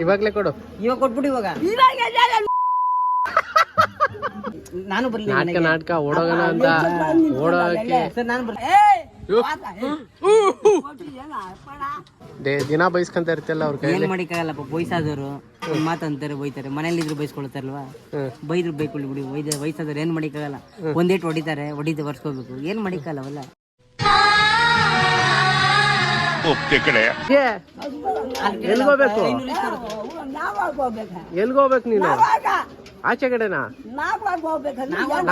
ಇವಾಗ್ಲೇ ಕೊಡು. ಇವಾಗ ಕೊಟ್ಬಿಡು ಇವಾಗ. ನಾನು ಬರ್ಲಿ ನಾಟಕ ನಾಟಕ ಓಡೋಗಣ ಅಂತ ಓಡೋಕೆ. ಸರ್ ನಾನು ಬರ್ಲಿ ದೇ- ದಿನ ಬೈಸ್ಕೊಂತ ಇರ್ತಲ್ಲ ಅವ್ರ ಕೈ ಕೈಯಲ್ಲಿ ಮಾಡಿಕ್ಕಾಗಲ್ಲಪ್ಪ ಮಾತಂತಾರೆ ಒಂದ್ ಮಾತು ಅಂತಾರೆ ಬೈತಾರೆ. ಮನೇಲಿ ಇದ್ರು ಬೈಸ್ಕೊಳ್ತಾರಲ್ವಾ ಬೈದ್ರು ಬೈಕೊಳ್ಳಿ ಬಿಡಿ. ವೈದ್ಯ ವಯಸ್ಸಾದವ್ರು ಏನ್ ಮಾಡಿಕಾಗಲ್ಲ ಒಂದೇಟ್ ಹೊಡಿತಾರೆ ಹೊಡಿದು ಬರ್ಸ್ಕೋಬೇಕು ಏನ್ ಮಾಡಿಕಾಗಲ್ಲ ಅವೆಲ್ಲ. ಒಪ್ತೆ ಕಡೆ ಎಲ್ಗೋಬೇಕು ಎಲ್ಗೋಗ್ಬೇಕು ನೀನು? ಆಚೆ ಕಡೆನಾ?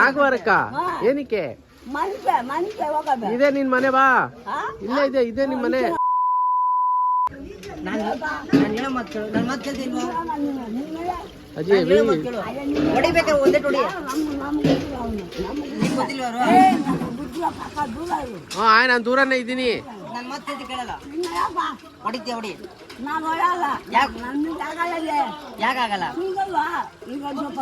ನಾಗವಾರಕ್ಕ? ಏನಕ್ಕೆ? ಇದೆ ನಿನ್ ಮನೆ ಬಾ. ಇಲ್ಲೇ ಇದೆ ಇದೆ ನಿಮ್ ಮನೆ. ನಾನು ಕೇಳ್ತೀನಿ ಅಜ್ಜಿ? ಹಾ ಆಯ್ ನಾನು ದೂರನೇ ಇದ್ದೀನಿ. ನನ್ನ ಮಾತು ಕೇಳಲ್ಲ? ಹೊಡಿತೀಯ ಹೊಡಿ. ನಾನು ಹೊಡಲ್ಲ ಯಾಕೆ? ಯಾಕಾಗಲ್ಲ ಈಗ ಸ್ವಲ್ಪ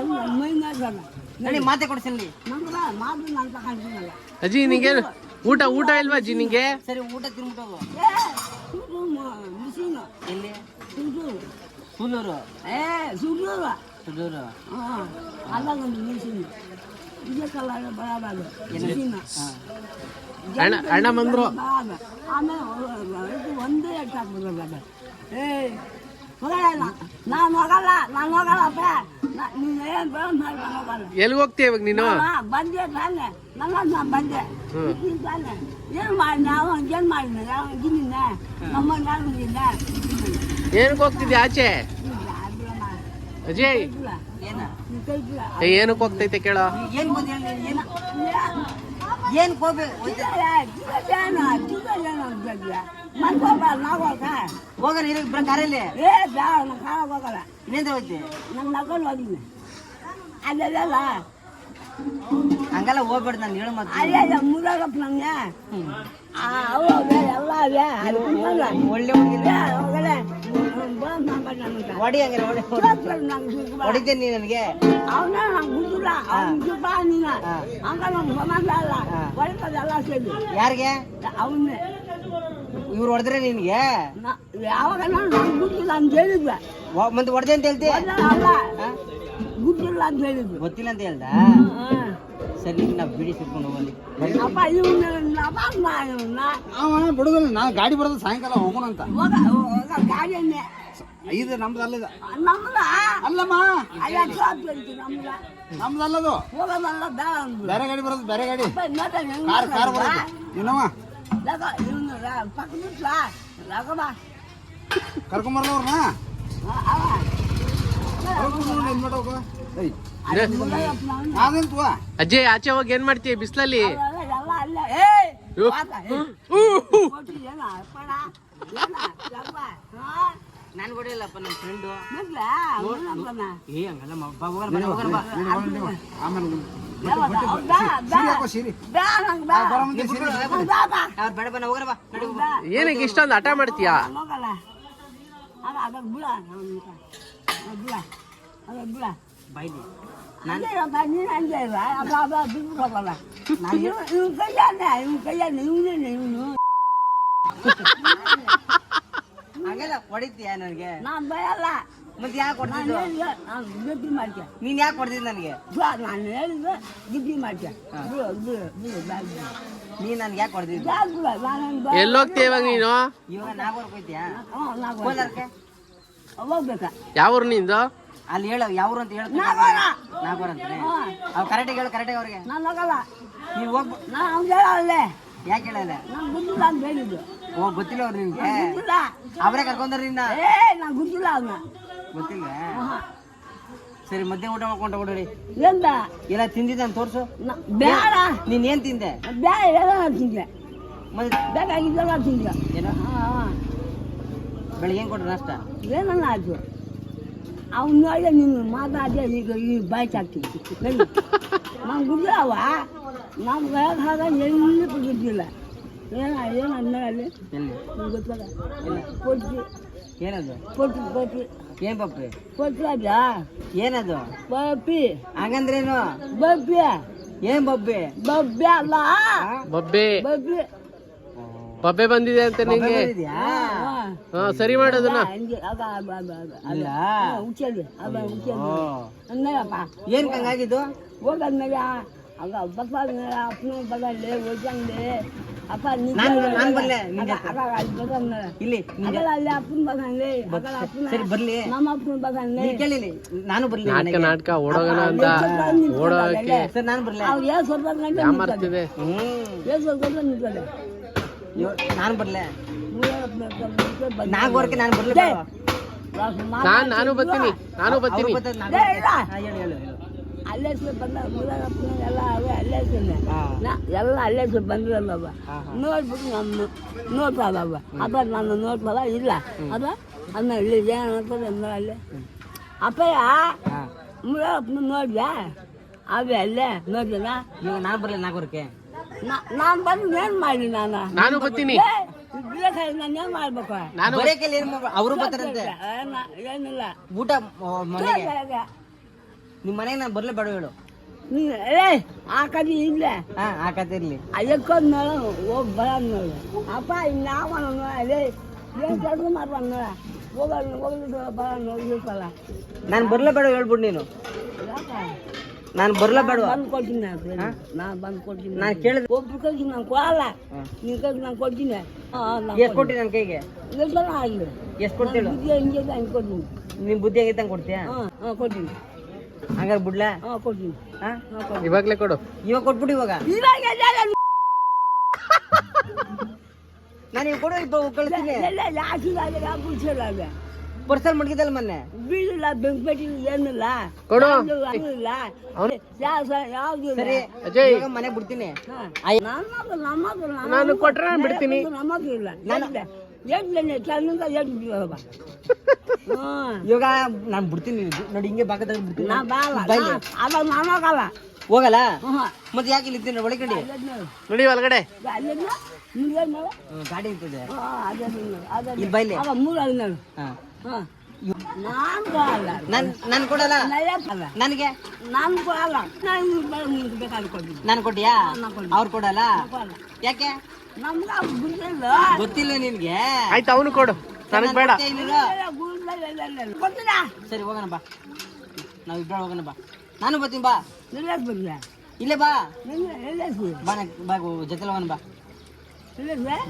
ನೋಡಿ ಮಾತೆ ಕೊಡ್ಸಲ್ಲಿ ನಮ್ಗೆ ಮಾತು ನಾನು ತಗೊಂಡಿಲ್ಲ ಅಜ್ಜಿ ನಿಂಗೆ ಊಟ ಊಟ ಇಲ್ವಾ ಅಜ್ಜಿ ನಿಂಗೆ? ಸರಿ ಊಟ ತಿನ್ಬಿಟ್ಟು ಮಿಷಿನು. ಎಲ್ಲಿ? ಸೂಲೂರು ಏ ಸುಡೂರು ಸುಡೂರು ಹಾಂ ಅಲ್ಲೊಂದು ಮಿಷಿನು. ಇದಕ್ಕೆಲ್ಲ ಬರೋದು ಮಿಷಿನು. ಅಣ್ಣ ಅಣ್ಣ ಬಂದ್ರು ಆಮೇಲೆ ಇದು ಒಂದೇ ಹಾಕ್ಬಿಡ್ಬೇಕು ಹೋಗಲ್ಲ ನಾನು ಹೋಗಲ್ಲ ನಾನು ಹೋಗಲ್ಲಪ್ಪ ನೀನು ಏನು ಬೇಡ ಹೋಗಲ್ಲ ಹೋಗ್ತೀಯ ಇವಾಗ ನೀನು? ಬಂದೆ ತಾನೆ ನನ್ನ ನಾನು ಬಂದೆ ತಾನೆ ಏನು ಮಾಡಿ ನಾವು ಏನು ಮಾಡಿದ್ನ ನಾವು ಇದ್ದೀನಿ ನಮ್ಮ ನಾನು ಏನಕ್ಕೆ ಹೋಗ್ತಿದ್ಯಾ ಆಚೆ? ಅಜಯ್. ಏನಕ್ಕೆ ಹೋಗ್ತೈತೆ ಕೇಳೋ. ಏನ್ ಬಂದು ಏನ ಏನ್ ಕೋಬೆ ಹೋಗೋಣ ಇರೋ ಇಬ್ಬರ ಕಾರಲ್ಲಿ ಏ ಬೇಡ ನಾನು ಕಾಳಾಗ ಹೋಗಲ್ಲ ಇನ್ನೇಂದ್ರ ಹೋಯ್ತಿ ನನ್ನ ನಕೊಂಡು ಹೋಗಿದ್ದೀನಿ ಅಲ್ಲೆಲ್ಲ ಹಂಗೆಲ್ಲ ಹೋಗ್ಬೇಡ ನಾನು ಹೇಳೋ ಮಾತು ಅಲ್ಲೇ ಮುರಾಗಪ್ಪ ನಂಗೆ ಅವು ಅವೇ ಎಲ್ಲ ಅವೇ ಅದು ಕುಂತಲ್ಲ. ಒಳ್ಳೆ ಹುಡುಗಿ ಹೊಡಿ ಹಂಗಾರೆ ಹೊಡಿ ಹೊಡಿತೇನೆ ನೀ ನನಗೆ. ಅವನ ನಂಗೆ ಗುರುಲ್ಲ ಅವ್ನ ಜುಬ್ಬ ನೀನ ಹಂಗ ಸಂಬಂಧ ಅಲ್ಲ ಹೊಡಿತದೆಲ್ಲ ಸೇರಿ ಯಾರಿಗೆ? ಅವನ್ನೇ ಇವ್ರು ಹೊಡೆದ್ರೆ ನಿನ್ಗೆ? ಯಾವಾಗ ನಾನು ನಂಗೆ ಅಂತ ಹೇಳಿದ್ವೆ. ವ- ಮತ್ತೆ ಹೊಡೆದೆ ಅಂತ ಹೇಳ್ತಿ ಅಲ್ಲ ಅಲ್ಲ ಗುರುತಿಲ್ಲ ಅಂತ ಹೇಳಿದ್ವಿ ಗೊತ್ತಿಲ್ಲ ಅಂತ ಹೇಳ್ದ ಹ್ಮ್. ಸರಿ ನಾ ಬಿಡಿ ಸಿಕ್ಕೊಂಡು ಹೋಗಲಿ ಅಪ್ಪ ಇವನ್ನ ನವಾಗ್ನ ಇವನ್ನ ಅವ ಬಿಡುದಿಲ್ಲ ನಾನು ಗಾಡಿ ಬರೋದು ಸಾಯಂಕಾಲ ಹೋಗೋಣ ಅಂತ ಹೋಗ ಹೋಗ ಗಾಡಿಯನ್ನೇ ಇದು ನಮ್ದು ಅಲ್ಲಿದ ನಮ್ದ ಅಲ್ಲಮ್ಮ ಅಯ್ಯ ಶಾಪ್ ಹೇಳ್ತೀವಿ ನಮ್ದ ನಮ್ದು ಅಲ್ಲದು ಹೋಗೋದಲ್ಲ ಬೇಡ ಅಂದ್ರು ಬೇರೆ ಗಾಡಿ ಬರೋದು ಬೇರೆ ಗಾಡಿ ಅಪ್ಪ ನೋಡ ಹೆಂಗ್ ಕಾರ್ ಕಾರ್ ಮಾಡ್ಕೊಂಡ್ರ? ಬರೋದು ಏನವ ಲಗ ಅಜ್ಜಯ್ ಆಚೆ ಹೋಗಿ ಏನ್ ಮಾಡ್ತೀವಿ ಬಿಸ್ಲಲ್ಲಿ? ಫ್ರೆಂಡು? ಏ ಹಂಗಲ್ಲ ಆಮೇಲೆ. ಏನಕ್ಕೆ ಇಷ್ಟೊಂದು ಹಠ ಮಾಡ್ತೀಯಾ? ನಾನ್ ಹೋಗಲ್ಲ. ಅದ ಅದಕ್ಕೆ ಬಿಡ ಅವ್ನಿಗೆ. ಅದ್ ಬಿಡ ಅದಕ್ಕೆ ಬಿಡ ಬಾಯ್ಲಿ ಅದೇ ಅಪ್ಪ, ನೀನ್ ಹಂಗೆ ಇಲ್ಲ. ಅಪ್ಪ, ಅಪ್ಪ, ಬಿಟ್ಬಿಟ್ಟು ಹೋಗಲ್ಲ. ಇವ್ನ್- ಇವ್ನ್ ಕೈಯಾನೆ, ಇವ್ನ್ ಕೈಯಾನೆ, ಇವ್ನೇನೆ, ಇವ್ನು. ಹಂಗಲ್ಲ ಹೊಡಿತೀಯ ನನಗೆ ನಾನ್ ಭಯಲ್ಲ ಮತ್ತೆ ಯಾಕೆ ಹೇಳಿದೆ ನಾನು ಗಿಫ್ಟಿ ಮಾಡ್ತೆ ನೀನ್ ಯಾಕೆ ಕೊಡ್ತೀನಿ ನನಗೆ? ನಾನು ಹೇಳಿದೆ ಗಿಫ್ಟಿ ಮಾಡ್ತೆ ಬಿಡು ಬಿಡು ಬಿಡು ಬ್ಯಾಗ್ ಬಿಡು ನೀನ್ ನನ್ಗೆ ಯಾಕೆ ಕೊಡ್ತೀನಿ ಬ್ಯಾಗ್ ನಾನು ಎಲ್ಲಿ ಹೋಗ್ತೀಯ ಇವಾಗ ನೀನು? ಇವಾಗ ನಾಗೋರ್ಗೆ ನಾವು ಕೋಲಾರಕ್ಕೆ? ಹೋಗ್ಬೇಕಾ? ಯಾವ ಊರು ನಿಂದು? ಅಲ್ಲಿ ಹೇಳು ಯಾವ್ರು ಅಂತ ಹೇಳ್ತೀನಿ. ನಾಗೂರ್! ಅಂತ ಅವ್ ಅವ್ರು ಕರೆಕ್ಟಾಗಿ ಹೇಳು ಕರೆಕ್ಟಾಗಿ ಅವ್ರಿಗೆ. ನಾನು ಹೋಗಲ್ಲ. ನೀವು ಹೋಗ್ಬ ನಾನು ಅವ್ನು ಹೇಳಲ್ಲೇ ಯಾಕೆ ಹೇಳಲ್ಲ ನಾನು ಗುದ್ದಿಲ್ಲ ಅಂತ ಹೇಳಿದ್ದು. ಓ ಗೊತ್ತಿಲ್ಲ ಅವ್ರು ನಿಮ್ಗೆ. ಅವರೇ ಕರ್ಕೊಂಡ್ರಿ ನಿನ್ನ ಏ ನಾನು ಗುದ್ದಿಲ್ಲ ಅವನ್ನ ಗೊತ್ತಿಲ್ಲ? ಸರಿ ಮಧ್ಯಾಹ್ನ ಊಟ ಮಾಡ್ಕೊಂಡು ಹೊಡೋಡಿ ಎಂತ? ಎಲ್ಲ ತಿಂದಿದ್ದೆ ಅಂತ ತೋರ್ಸು. ಬೇಡ. ನೀನ್ ಏನ್ ತಿಂದೆ? ಬೇಡ ಎಲ್ಲ ತಿಂದೆ. ಬೇಕಾಗಿದ್ದೆಲ್ಲ ತಿಂದೆ. ಏನೋ? ಬೆಳಿಗ್ಗೆ ಏನು ಕೊಟ್ರು ನಾಷ್ಟ? ಏನನ್ನ ಆಯ್ತು ಅವ್ನು ನೋಡಿ ನಿನ್ನ ಮಾತಾಡಿದೆ ಈಗ ಈ ಬಾಯ್ಕ್ ಹಾಕ್ತೀನಿ ನಾನು ಗುಡ್ಡವ ನಾವು ಬೇಗ ಹಾಗ ಎಲ್ಲಿ ಬಿದ್ದಿಲ್ಲ ಏನ ಏನು ಅನ್ನ ಅಲ್ಲಿ? ಎಲ್ಲಿ? ನಿಮ್ಗೆ ಗೊತ್ತಲ್ಲ? ಕೊಟ್ಟು ಏನದು? ಏನ್ ಪಪ್ಪಿ? ಏನದು? ಬಪ್ಪಿ ಹಂಗಂದ್ರೇನು? ಬಬ್ಬಿ ಏನ್ ಬಬ್ಬಿ ಬಬ್ಬಿ ಅಲ್ಲ? ಬಬ್ಬೆ ಬಬ್ಬಿ ಬಬ್ಬೆ ಬಂದಿದೆ ಅಂತ ನಿಂಗೆ? ಹಾ ಸರಿ ಮಾಡೋದನ್ನ. ಅಲ್ಲ ಏನ್ ಹಂಗಾಗಿದ್ದು? ಹೋಗಂದ್ಮೇಲೆ ಆಗ ಬಪ್ಪ ಅಪ್ಪನ ಬಗಲ್ಲೇ ಹೋಗಂದೆ ಅಪ್ಪ ನೀ ನಾನ್ ನಾನ್ ಬರ್ಲೆ ನಿನ್ ಜೊತೆ. ಆಗ ಅಲ್ಲಿ ಬಗಂದ್ಮೇಲೆ ಇಲ್ಲಿ ನಿನ್ ಜೊತೆ. ಆಗಲ್ಲ ಅಲ್ಲಿ ಅಪ್ಪನ ಬಗಂದೆ ಆಗಲ್ಲ ಅಪ್ಪನ ಸರಿ ಬರ್ಲಿ ನಮ್ಮ ಅಪ್ಪನ ಬಗಂದೆ ನೀನ್ ಕೇಳಿ ಇಲ್ಲಿ. ನಾನು ಬರ್ಲಿ ನಾಟಕ ಮನೆಗೆ. ನಾಟಕ ಓಡೋಗೋಣ ಅಂತ ಓಡೋಕೆ ಸರ್ ನಾನು ಬರ್ಲಿ ಅವ್ರು ಏನ್ ಸ್ವಲ್ಪ ಗಂಟೆ ನಿಂತದೆ ಯಾಮರ್ತಿದೆ ಹ್ಮ್ ಏನ್ ಸ್ವಲ್ಪ ಗಂಟೆ ನಿಂತದೆ ಇವ- ನಾನು ಬರ್ಲೆ ಮೂರಪ್ಪನ ಹತ್ರ ಬಂದು ನಾಲ್ಕುವರೆಗೆ ನಾನು ಬರ್ಲಿ ಏ, ಬೇಡವಾ? ವಾಸು ಮಾಡ- ನಾನ್ ನಾನು ಬರ್ತೀನಿ ನಾನು ಅವ್ರು ಬರ್ತೀನಿ ಬರ್ತಾರೆ, ನಾನು ಏ, ಬರ್ತೀನಿ. ಇಲ್ಲ. ಹಾ, ಹೇಳು ಹೇಳು ಹೇಳು ಅಲ್ಲೇ ಬಂದ ಎಲ್ಲ ಅವೇ ಅಲ್ಲೇ ಸುಮ್ಮನೆ ನಾ ಎಲ್ಲ ಅಲ್ಲೇ ಬಂದಿರಲ್ಲವ. ನೋಡ್ಬಿಟ್ಟು ನಮ್ಮ ನೋಡ್ತಾರವ ಅಪ್ಪ ನಾನು ನೋಡ್ತಾರ ಇಲ್ಲ. ಅದ ಅನ್ನ ಇಲ್ಲಿ ಏನಂತದೆ ಅಂದ್ರೆ ಅಲ್ಲೇ. ಅಪ್ಪಯ್ಯ ಹಾ. ನೋಡ್ದೆ ನೋಡ್ಯಾ? ಅವೇ ಅಲ್ಲೇ ನೋಡಿದ ನೀವು ನಾನು ಬರಲ್ಲ ನಾಗೂರಕ್ಕೆ ನಾನು ಬಂದು ಏನು ಮಾಡಿ ನಾನು? ನಾನು ಬರ್ತೀನಿ. ನಾನು ಏನು ಮಾಡ್ಬೇಕು? ನಾನು ಅವರು ಬರ್ತಾರಂತೆ. ಏನಿಲ್ಲ. ಊಟ ಆ, ಮನೆಗೆ ನಾನು ಬರ್ಲೇ ಬೇಡ ಹೇಳು. ನೀನು ಏ ಆ ಕಡೆ ಇಲ್ಲ ಹಾ ಹಾಕತ್ತೆ ಇರ್ಲಿ. ಅದಕ್ಕೊಂದು ನೋಡು ಹೋಗಿ ಬರೋದು ನೋಡು ಅಪ್ಪ ಅದೇ ಏನು ಮಾಡ್ಬಾರ್ದು ನೋಡ ಹೋಗೋದು ಹೋಗ್ಲಿಕ್ಕೆ ಬರೋದು ನೋಡ್ಲಿಕ್ಕಲ್ಲ ನಾನು ಬರ್ಲೇ ಬೇಡ ಹೇಳ್ಬಿಡು ನೀನು. ನಾನು ಬರ್ಲೇ ಬೇಡ ಬಂದು ಕೊಡ್ತೀನಿ ನಾನು ನಾನು ಬಂದು ಕೊಡ್ತೀನಿ ನಾನು ಕೇಳಿದ್ ಹೋಗ್ಬೇಕಾಗಿ ನಾನು ಕೊಡಲ್ಲ. ನಿನ್ನ ಕಳ್ಸಿ ನಾನು ಕೊಡ್ತೀನಿ. ಎಷ್ಟು ಕೊಟ್ಟಿ ನನ್ನ ಕೈಗೆ? ಎಷ್ಟು ಕೊಡ್ತೀಳು ಹೆಂಗೆ ಕೊಡ್ತೀನಿ. ನಿಮ್ ಬುದ್ಧಿ ಆಗೈತೆ ಹಂಗೆ ಕೊಡ್ತೀಯಾ? ಹಾಂ ಹಾಂ ಕೊಡ್ತೀನಿ. ಹಂಗಾರೆ ಬಿಡ್ಲಾ? ಹಾಂ ಕೊಡ್ತೀನಿ. ಇವಾಗ್ಲೇ ಕೊಡು. ಇವಾಗ ಕೊಟ್ಬಿಡು ಇವಾಗ. ಇವಾಗ ಎಲ್ಲ ನಾನು ಇವಾಗ ಕೊಡು ಇಪ್ಪ ಕಳಿಸ್ತೀನಿ. ಎಲ್ಲ ಬಿಡ್ಸಿಲ್ಲ ಪರ್ಸಲ್ ಮಡ್ಗಿದಲ್ಲ ಮೊನ್ನೆ. ಬೀಳಿಲ್ಲ ಬೆಂಕಿ ಏನಿಲ್ಲ. ಕೊಡು. ಯಾವ್ದು ಇಲ್ಲ ಯಾವ ಯಾವ್ದು ಸರಿ ಅಜಯ್. ಇವಾಗ ಮನೆ ಬಿಡ್ತೀನಿ. ನಾನು ಕೊಟ್ರೆ ನಾನ್ ಬಿಡ್ತೀನಿ. ನಮ್ಮದು ಇಲ್ಲ. ಎಡ್ಲೇನೆ ಚಂದ ಹ್ಮ್ ಇವಾಗ ನಾನು ಬಿಡ್ತೀನಿ ನೋಡಿ ಹಿಂಗೆ ಬಾಕದಾಗ ಬಿಡ್ತೀನಿ. ನಾ ಬಾಲ ಬೈಲಿ. ಅದ ನಾನೋಗಲ್ಲ ಹೋಗಲ್ಲ. ಮತ್ತೆ ಯಾಕೆ ಇಲ್ಲಿ ಇದ್ದೀನಿ ಒಳಗಡೆ? ನೋಡಿ ಒಳಗಡೆ. ಅಲ್ಲಿಂದ ಹ್ಮ್, ಗಾಡಿ ಅದೇ ಅದೇ ಇಲ್ಲಿ ಬೈಲಿ ಅವ ಹಾ. ಹಾ. ನಾನು ನನ್ ನನ್ ಕೊಡಲ್ಲ? ನನಗೆ? ನಾನು ಕೊಡಲ್ಲ ನಾನು ನಾನು ಕೊಟ್ಟಿಯಾ. ಅವ್ರು ಕೊಡಲ್ಲ. ಯಾಕೆ? ಗೊತ್ತಿಲ್ಲ ನಿನ್ಗೆ. ಆಯ್ತು ಅವನು ಕೊಡು. ನನಗೆ ಬೇಡ. ಸರಿ ಹೋಗೋಣ ಬಾ. ನಾವ್ ಇಬ್ಬರು ಹೋಗೋಣ ಬಾ. ನಾನು ಬರ್ತೀನಿ ಬಾ. ಇಲ್ಲೇ ಬಾ. ಬಾ ಬಾ ಜೊತೆ ಹೋಗೋಣ ಬಾ.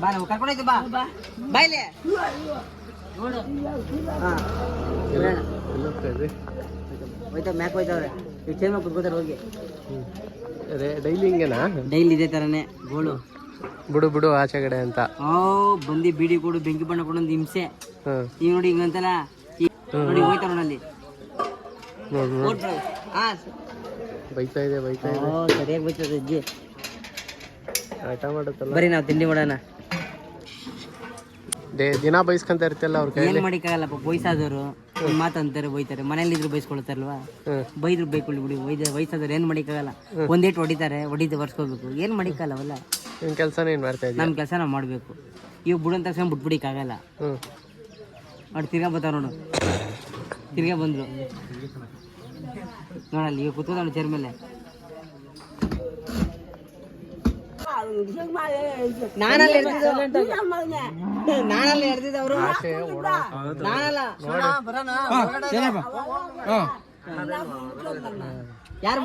ಬಾ ನಾವು ಕರ್ಕೊಂಡೋಯ್ತು ಬಾ. ಬಾ. ಇಲ್ಲೇ. ನೋಡು. ಹೋಯ್ತಾ ಮ್ಯಾಕ್ ಹೋಯ್ತಾವ್ರೆ ಈಗ ಚೇರ್ ಮೇಲೆ ಕುತ್ಕೋತಾರೆ ಹೋಗಿ. ಅದೇ ಡೈಲಿ ಹಿಂಗೇನಾ? ಡೈಲಿ ಇದೇ ತರನೇ ಗೋಳು. ಬಿಡು ಬಿಡು ಆಚೆ ಕಡೆ ಅಂತ. ಓ ಬಿಡಿ ಬೀಡಿ ಕೊಡು ಬೆಂಕಿ ಬಣ್ಣ ಕೊಡು ಒಂದು ಹಿಂಸೆ. ಈಗ ನೋಡಿ ಹಿಂಗಂತಲ್ಲ ನೋಡಿ ಹೋಯ್ತಾರ ನೋಡಲ್ಲಿ ಬೈತಾ ಇದೆ ಬೈತಾ ಇದೆ. ಸರಿಯಾಗಿ ಬರ್ತದೆ ಅಜ್ಜಿ. ಆಟ ಮಾಡುತ್ತಲ್ಲ? ಬರೀ ನಾವು ತಿಂಡಿ ಮಾಡೋಣ. ದೇ- ದಿನ ಬೈಸ್ಕೊಂತ ಇರ್ತಲ್ಲ ಅವ್ರ ಕೈ ಕೈಯಲ್ಲಿ ಮಾಡಿಕ್ಕಾಗಲ್ಲಪ್ಪ ಮಾತಂತಾರೆ ಒಂದ್ ಮಾತು ಅಂತಾರೆ ಬೈತಾರೆ. ಮನೇಲಿ ಇದ್ರು ಬೈಸ್ಕೊಳ್ತಾರಲ್ವಾ ಬೈದ್ರು ಬೈಕೊಳ್ಳಿ ಬಿಡಿ. ವೈದ್ಯ ವಯಸ್ಸಾದವ್ರು ಏನ್ ಮಾಡಿಕಾಗಲ್ಲ ಒಂದೇಟ್ ಹೊಡಿತಾರೆ ಹೊಡಿದು ಬರ್ಸ್ಕೋಬೇಕು ಏನ್ ಮಾಡಿಕ್ಕಲ್ಲ ಅವಲ್ಲ ಕೆಲಸನೇ ಏನು ಮಾಡ್ತಾ ಇದ್ದೀವಿ ನಮ್ಮ ಕೆಲಸ ನಾವು ಮಾಡ್ಬೇಕು. ಇವ್ ಬಿಡಂತ ತಕ್ಷಣ ಬಿಟ್ಬಿಡಿಕ್ಕಾಗಲ್ಲ. ಹ್ಞೂ ಅವ್ರು ತಿರ್ಗಾ ಬರ್ತಾವ ನೋಡು. ತಿರ್ಗಾ ಬಂದರು. ನೋಡಲ್ಲ ಈಗ ಕೂತ್ಕೊಂಡ ಚೇರ್ ಮೇಲೆ. ನಾನಲ್ಲ ಯಾರು